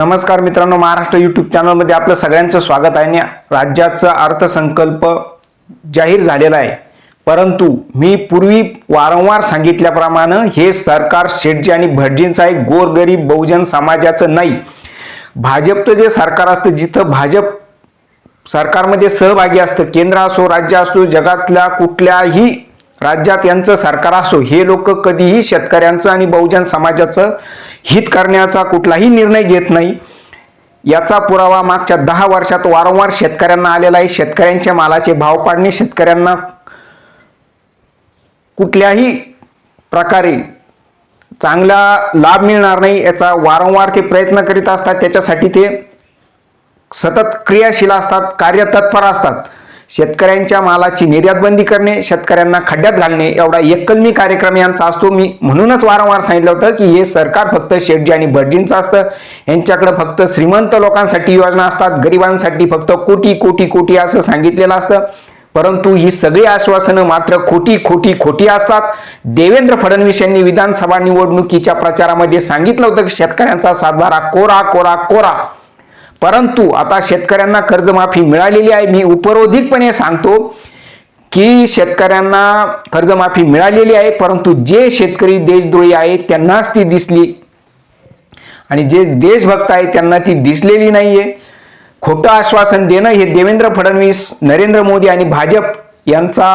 नमस्कार मित्रांनो महाराष्ट्र यूट्यूब चॅनलमध्ये आपलं सगळ्यांचं स्वागत आहे. आणि राज्याचा अर्थसंकल्प जाहीर झालेला आहे. परंतु मी पूर्वी वारंवार सांगितल्याप्रमाणे हे सरकार शेटजी आणि भटजींचं आहे. गोरगरीब बहुजन समाजाचं नाही. भाजपचं जे सरकार असतं जिथं भाजप सरकारमध्ये सहभागी असतं केंद्र असो राज्य असो जगातल्या कुठल्याही राज्यात यांचं सरकार असो हे लोक कधीही शेतकऱ्यांचं आणि बहुजन समाजाचं हित करण्याचा कुठलाही निर्णय घेत नाही. याचा पुरावा मागच्या दहा वर्षात वारंवार शेतकऱ्यांना आलेला आहे. शेतकऱ्यांच्या मालाचे भाव पाडणे शेतकऱ्यांना कुठल्याही प्रकारे चांगला लाभ मिळणार नाही याचा वारंवार ते प्रयत्न करीत असतात. त्याच्यासाठी ते सतत क्रियाशील असतात कार्यतत्पर असतात. शेतकऱ्यांच्या मालाची निर्यात बंदी करणे शेतकऱ्यांना खड्ड्यात घालणे एवढा एककलमी कार्यक्रम यांचा असतो. मी म्हणूनच वारंवार सांगितलं होतं की हे सरकार फक्त शेटजी आणि भटजींचं असतं. यांच्याकडे फक्त श्रीमंत लोकांसाठी योजना असतात. गरिबांसाठी फक्त कोटी कोटी कोटी असं सांगितलेलं असतं. परंतु ही सगळी आश्वासनं मात्र खोटी खोटी खोटी असतात. देवेंद्र फडणवीस यांनी विधानसभा निवडणुकीच्या प्रचारामध्ये सांगितलं होतं की शेतकऱ्यांचा सातबारा कोरा कोरा कोरा. परंतु आता शेतकऱ्यांना कर्जमाफी मिळालेली आहे. मी उपरोधिकपणे सांगतो की शेतकऱ्यांना कर्जमाफी मिळालेली आहे. परंतु जे शेतकरी देशद्रोही आहेत त्यांनाच ती दिसली. आणि जे देशभक्त आहेत त्यांना ती दिसलेली नाहीये. खोटं आश्वासन देणं हे देवेंद्र फडणवीस नरेंद्र मोदी आणि भाजप यांचा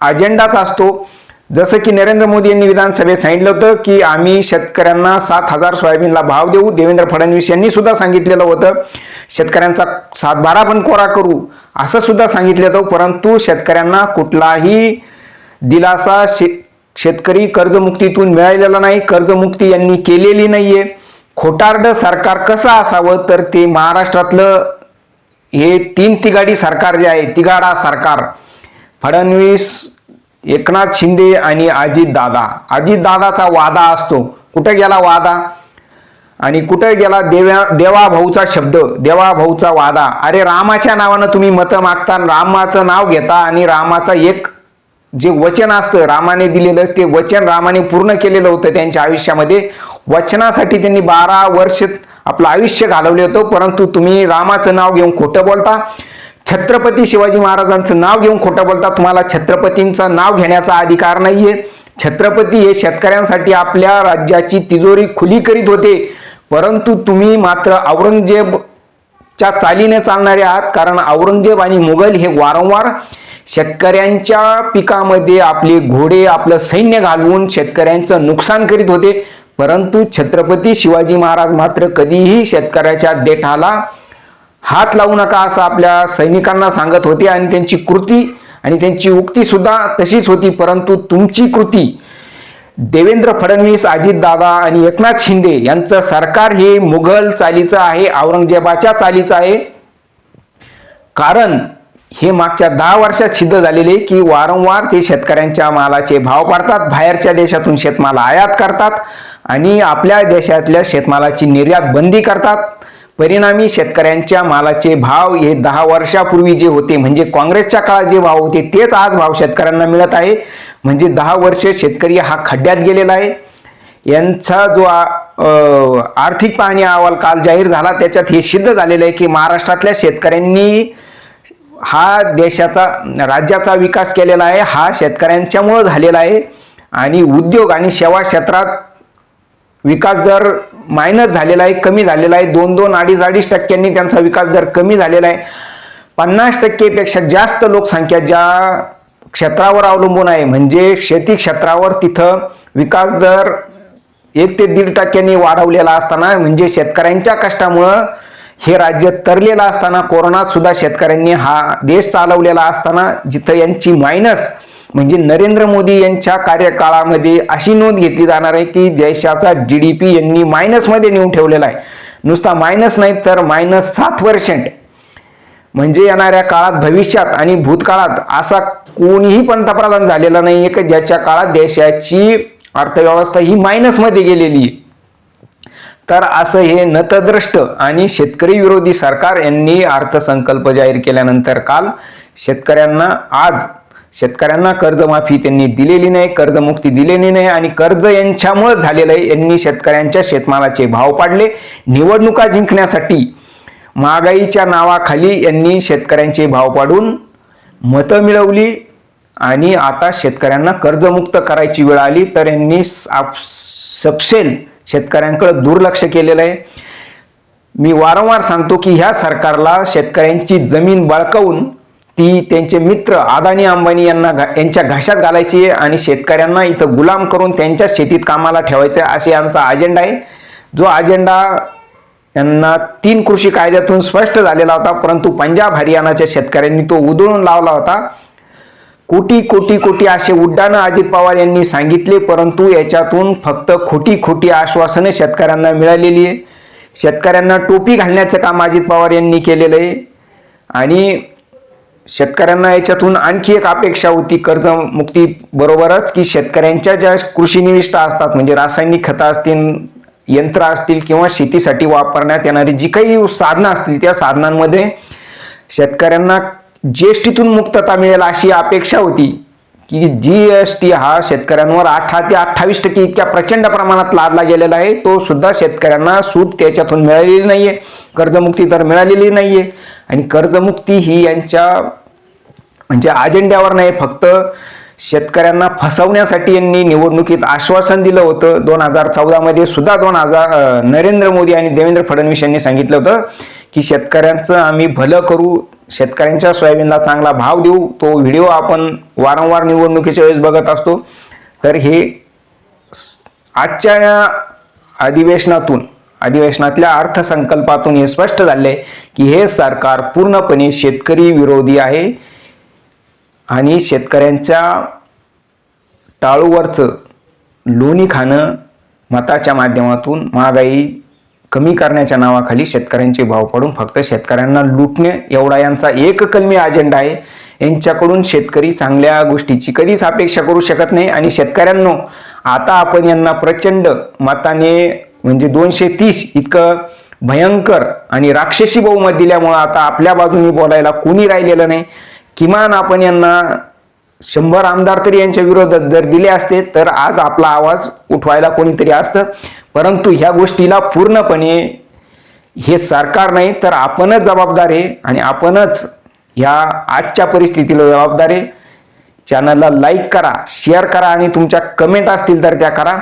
अजेंडाच असतो. जसं की नरेंद्र मोदी यांनी विधानसभेत सांगितलं होतं की आम्ही शेतकऱ्यांना सात हजार सोयाबीनला भाव देऊ. देवेंद्र फडणवीस यांनी सुद्धा सांगितलेलं होतं. शेतकऱ्यांचा सातबारा पण कोरा करू असं सुद्धा सांगितलं होतं. परंतु शेतकऱ्यांना कुठलाही दिलासा शे शेतकरी कर्जमुक्तीतून मिळालेला नाही. कर्जमुक्ती यांनी केलेली नाहीये. खोटारड सरकार कसं असावं? तर ते महाराष्ट्रातलं हे तीन तिगाडी सरकार जे आहे तिगाडा सरकार. फडणवीस एकनाथ शिंदे आणि अजित दादा. अजित दादाचा वादा असतो. कुठे गेला वादा? आणि कुठे गेला देव्या देवाभाऊचा शब्द देवाभाऊचा वादा? अरे रामाच्या नावानं तुम्ही मतं मागता रामाचं नाव घेता आणि रामाचा एक जे वचन असतं रामाने दिलेलं ते वचन रामाने पूर्ण केलेलं होतं त्यांच्या आयुष्यामध्ये. वचनासाठी त्यांनी बारा वर्ष आपलं आयुष्य घालवले होतं परंतु तुम्ही रामाचं नाव घेऊन खोटं बोलता. छत्रपती शिवाजी महाराजांचं नाव घेऊन खोटं बोलता तुम्हाला छत्रपतींचं नाव घेण्याचा अधिकार नाहीये. छत्रपती हे शेतकऱ्यांसाठी आपल्या राज्याची तिजोरी खुली करीत होते. परंतु तुम्ही मात्र औरंगजेबच्या चालीने चालणारे आहात. कारण औरंगजेब आणि मुघल हे वारंवार शेतकऱ्यांच्या पिकामध्ये आपले घोडे आपलं सैन्य घालवून शेतकऱ्यांचं नुकसान करीत होते. परंतु छत्रपती शिवाजी महाराज मात्र कधीही शेतकऱ्याच्या देठाला हात लावू नका असं आपल्या सैनिकांना सांगत होते आणि त्यांची कृती आणि त्यांची उक्ती सुद्धा तशीच होती परंतु तुमची कृती देवेंद्र फडणवीस अजितदादा आणि एकनाथ शिंदे यांचं सरकार हे मुघल चालीचं आहे औरंगजेबाच्या चालीचं आहे. कारण हे मागच्या दहा वर्षात सिद्ध झालेले की वारंवार ते शेतकऱ्यांच्या मालाचे भाव पाडतात बाहेरच्या देशातून शेतमाल आयात करतात आणि आपल्या देशातल्या शेतमालाची निर्यात बंदी करतात. परिणामी शेतकऱ्यांच्या मालाचे भाव हे दहा वर्षापूर्वी जे होते म्हणजे काँग्रेसच्या काळात जे भाव होते तेच आज भाव शेतकऱ्यांना मिळत आहे. म्हणजे दहा वर्ष शेतकरी हा खड्ड्यात गेलेला आहे. यांचा जो आर्थिक पाहणी अहवाल काल जाहीर झाला त्याच्यात हे सिद्ध झालेलं आहे की महाराष्ट्रातल्या शेतकऱ्यांनी हा देशाचा राज्याचा विकास केलेला आहे हा शेतकऱ्यांच्यामुळं झालेला आहे. आणि उद्योग आणि सेवा क्षेत्रात विकास दर मायनस झालेला आहे कमी झालेला आहे. दोन दोन अडीच अडीच टक्क्यांनी त्यांचा विकास दर कमी झालेला आहे. पन्नास टक्केपेक्षा जास्त लोकसंख्या ज्या क्षेत्रावर अवलंबून आहे म्हणजे शेती क्षेत्रावर तिथं विकास दर एक ते दीड टक्क्यांनी वाढवलेला असताना म्हणजे शेतकऱ्यांच्या कष्टामुळं हे राज्य तरलेलं असताना कोरोनात सुद्धा शेतकऱ्यांनी हा देश चालवलेला असताना जिथं यांची मायनस म्हणजे नरेंद्र मोदी यांच्या कार्यकाळामध्ये अशी नोंद घेतली जाणार आहे की देशाचा जी डी पी यांनी मायनसमध्ये नेऊन ठेवलेला आहे. नुसता मायनस नाही तर मायनस सात पर्सेंट म्हणजे येणाऱ्या काळात भविष्यात आणि भूतकाळात असा कोणीही पंतप्रधान झालेला नाहीये की ज्याच्या काळात देशाची अर्थव्यवस्था ही मायनसमध्ये गेलेली आहे. तर असं हे नतद्रष्ट आणि शेतकरी विरोधी सरकार यांनी अर्थसंकल्प जाहीर केल्यानंतर काल शेतकऱ्यांना आज शेतकऱ्यांना कर्जमाफी त्यांनी दिलेली नाही कर्जमुक्ती दिलेली नाही आणि कर्ज यांच्यामुळे झालेलं आहे. यांनी शेतकऱ्यांच्या शेतमालाचे भाव पाडले. निवडणुका जिंकण्यासाठी महागाईच्या नावाखाली यांनी शेतकऱ्यांचे भाव पाडून मतं मिळवली आणि आता शेतकऱ्यांना कर्जमुक्त करायची वेळ आली तर यांनी साप- सपशेल शेतकऱ्यांकडे दुर्लक्ष केलेलं आहे. मी वारंवार सांगतो की ह्या सरकारला शेतकऱ्यांची जमीन बळकावून ती त्यांचे मित्र अदानी अंबानी यांना यांच्या घशात घालायची आहे आणि शेतकऱ्यांना इथं गुलाम करून त्यांच्या शेतीत कामाला ठेवायचं आहे असे यांचा अजेंडा आहे. जो अजेंडा यांना तीन कृषी कायद्यातून स्पष्ट झालेला होता परंतु पंजाब हरियाणाच्या शेतकऱ्यांनी तो उधळून लावला होता. कोटी कोटी कोटी असे उड्डाणं अजित पवार यांनी सांगितले परंतु याच्यातून फक्त खोटी खोटी आश्वासने शेतकऱ्यांना मिळालेली आहे. शेतकऱ्यांना टोपी घालण्याचं काम अजित पवार यांनी केलेलं आहे. आणि शेतकऱ्यांना याच्यातून आणखी एक अपेक्षा होती कर्जमुक्ती बरोबरच की शेतकऱ्यांच्या ज्या कृषी निविष्ठा असतात म्हणजे रासायनिक खतं असतील यंत्र असतील किंवा शेतीसाठी वापरण्यात येणारी जी काही साधनं असतील त्या साधनांमध्ये शेतकऱ्यांना जीएसटीतून मुक्तता मिळेल अशी अपेक्षा होती की जी एस टी हा शेतकऱ्यांवर अठरा ते अठ्ठावीस टक्के इतक्या प्रचंड प्रमाणात लादला गेलेला आहे तो सुद्धा शेतकऱ्यांना सूट त्याच्यातून मिळालेली नाहीये. कर्जमुक्ती तर मिळालेली नाहीये. आणि कर्जमुक्ती ही यांच्या म्हणजे अजेंड्यावर नाही फक्त शेतकऱ्यांना फसवण्यासाठी यांनी निवडणुकीत आश्वासन दिलं होतं. दोन हजार चौदामध्ये सुद्धा दोन हजार नरेंद्र मोदी आणि देवेंद्र फडणवीस यांनी सांगितलं होतं की शेतकऱ्यांचं आम्ही भलं करू शेतकऱ्यांच्या सोयाबीनला चांगला भाव देऊ. तो व्हिडिओ आपण वारंवार निवडणुकीच्या वेळेस बघत असतो. तर हे आजच्या अधिवेशनातून अधिवेशनातल्या अर्थसंकल्पातून हे स्पष्ट झाले की हे सरकार पूर्णपणे शेतकरी विरोधी आहे. आणि शेतकऱ्यांच्या टाळूवरचं लोणी खाणं मताच्या माध्यमातून महागाई कमी करण्याच्या नावाखाली शेतकऱ्यांचे भाव पडून फक्त शेतकऱ्यांना लुटणे एवढा यांचा एक कलमी अजेंडा आहे. यांच्याकडून शेतकरी चांगल्या गोष्टीची कधीच अपेक्षा करू शकत नाही आणि शेतकऱ्यांनो आता आपण यांना प्रचंड मताने म्हणजे दोनशे तीस इतकं भयंकर आणि राक्षसी बहुमत दिल्यामुळं आता आपल्या बाजूने बोलायला कोणी राहिलेलं नाही. किमान आपण यांना शंभर आमदार तरी यांच्या विरोधात जर दिले असते तर आज आपला आवाज उठवायला कोणीतरी असतं. परंतु ह्या गोष्टीला पूर्णपणे हे सरकार नाही तर आपणच जबाबदार आहे आणि आपणच ह्या आजच्या परिस्थितीला जबाबदार आहे. चॅनलला लाईक करा शेअर करा आणि तुमच्या कमेंट असतील तर त्या करा.